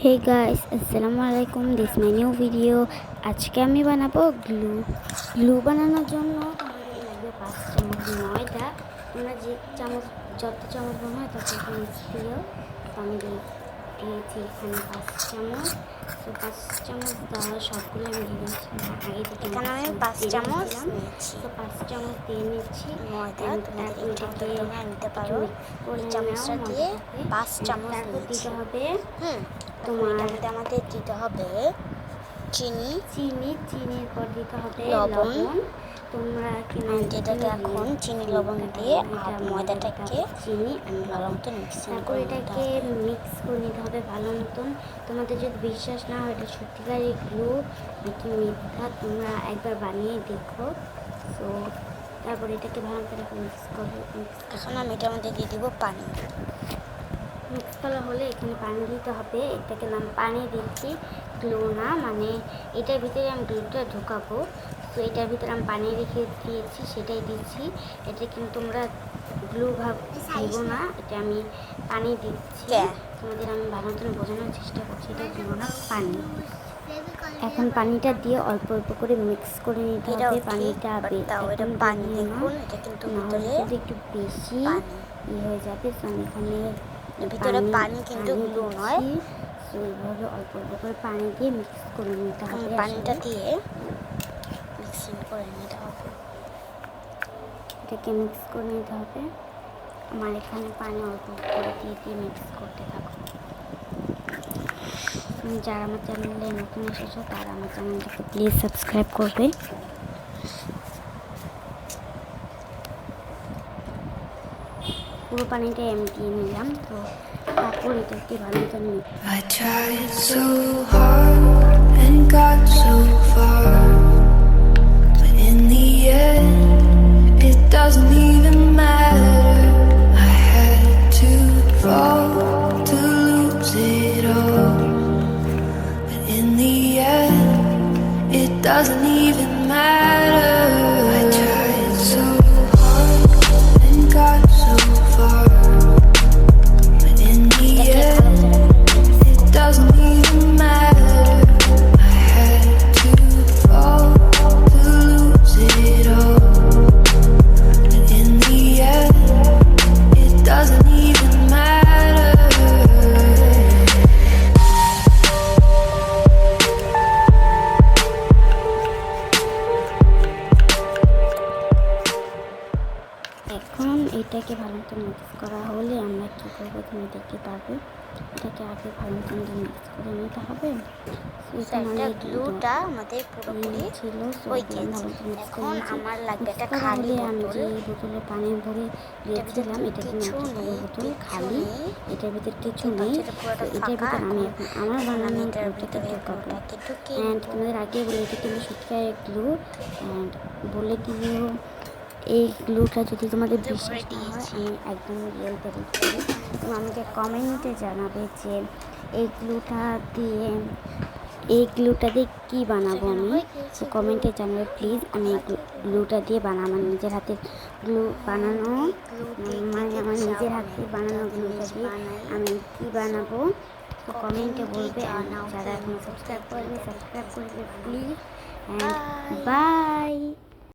Hey guys আসসালামু আলাইকুম this my new video আজকে আমি বানাবো গ্লু গ্লু বানানোর জন্য আমাদের লাগবে পাঁচ চামচ ময়দা তোমরা যে চামচ যত চামচ হয় তত চামচ দিও। আমি দিয়ে- দিয়েছি এখানে পাঁচ চামচ। তো পাঁচ চামচ দেওয়া সবগুলো আমি দিয়ে দিচ্ছি আগে আমি পাঁচ চামচ তো পাঁচ চামচ দিয়ে নিচ্ছি। ময়দা And তোমাদের তারপর ইচ্ছা মতো এটাকে তোমরা নিতে পারো এই চামচটা দিয়ে। পাঁচ চামচ দিতে হবে হুম। তোমার- মধ্যে আমাদের দিতে হবে চিনি চিনি চিনির পর দিতে হবে লবণ। তোমরা এটাকে এখন চিনি লবণ দিয়ে আর ময়দাটাকে চিনি and ভালো লবণ। মতো মিক্সিং তারপর করে এটাকে মিক্স করে নিতে হবে ভালো মতন। তোমাদের যদি বিশ্বাস না হয় এটা সত্যিকারের গ্লু নাকি মিথ্যা তোমরা একবার বানিয়ে দেখো। তো তারপর এটাকে ভালো করে মিক্স করবে এখন আমি এটার মধ্যে দিয়ে দিব পানি। মিক্স করা হলে এখানে পানি দিতে হবে। এটাকে নাম পানি দিচ্ছি গ্লু না মানে এটার ভিতরে আমি গ্লুটা ঢোকাবো। তো এটার ভিতরে আমি পানি রেখে দিয়েছি সেটাই দিচ্ছি। এটা কিন্তু তোমরা গ্লু ভাব দিব না এটা আমি পানি দিচ্ছি। তোমাদের আমি ভালো মতন বোঝানোর চেষ্টা করছি এটা দিব না পানি। এখন পানিটা দিয়ে অল্প অল্প করে মিক্স করে নিতে হবে পানিটা একদম পানি দেখুন এটা কিন্তু যদি একটু বেশি পানি। ই হয়ে যাবে তো আমি এখানে ভিতরে পানি কিন্তু glue নয়। এইভাবে অল্প অল্প করে পানি দিয়ে মিক্স করে নিতে হবে পানিটা দিয়ে মিক্সিং করে নিতে হবে। এটাকে মিক্স করে নিতে হবে। আমার এখানে পানি অল্প করে দিয়ে দিয়ে মিক্স করতে থাকো। যারা আমার চ্যানেলে নতুন এসেছ তারা আমার চ্যানেলটাকে প্লিজ সাবস্ক্রাইব করবে। পুরো পানিটাই আমি দিয়ে নিলাম তো তারপর এটাকে ভালো মতো মি- I tried এখন এটাকে ভালো মতো মিক্স করা হলে আমরা কী করব? তুমি দেখতে পারবে। এটাকে আগে ভালো মতন মিক্স করে নিতে হবে। গ্লুটা আমাদের পুরোপুরি ছিল ওই মতো এখন আমার লাগবে খালি আমি যে বোতলে পানি ভরে এটা কিন্তু বোতল খালি এটার ভিতরে কিছু নেই। পাচ্ছ এটা পুরোটা তো এটার ভিতরে আমি এখন। আমার এখন আমি বানানো গ্লুটাকে ঢোকাবো অ্যান্ড তোমাদের আগে বলে এটা কিন্তু গ্লু অ্যান্ড বলে দিও এই গ্লুটা যদি তোমাদের বিশ্বাস না হয় আমি একদম রিয়েল করি তুমি আমাকে কমেন্টে জানাবে যে এই গ্লুটা দিয়ে এই গ্লুটা দিয়ে কী বানাবো আমি? তো কমেন্টে জানাবে প্লিজ আমি এই গ্লুটা দিয়ে বানাবো আমার নিজের হাতে গ্লু বানানো মানে আমার নিজের হাতে বানানো গ্লুটা দিয়ে আমি কী বানাবো? তো কমেন্টে বলবে যারা এখন সাবস্ক্রাইব করবে সাবস্ক্রাইব করবে প্লিজ অ্যান্ড বাই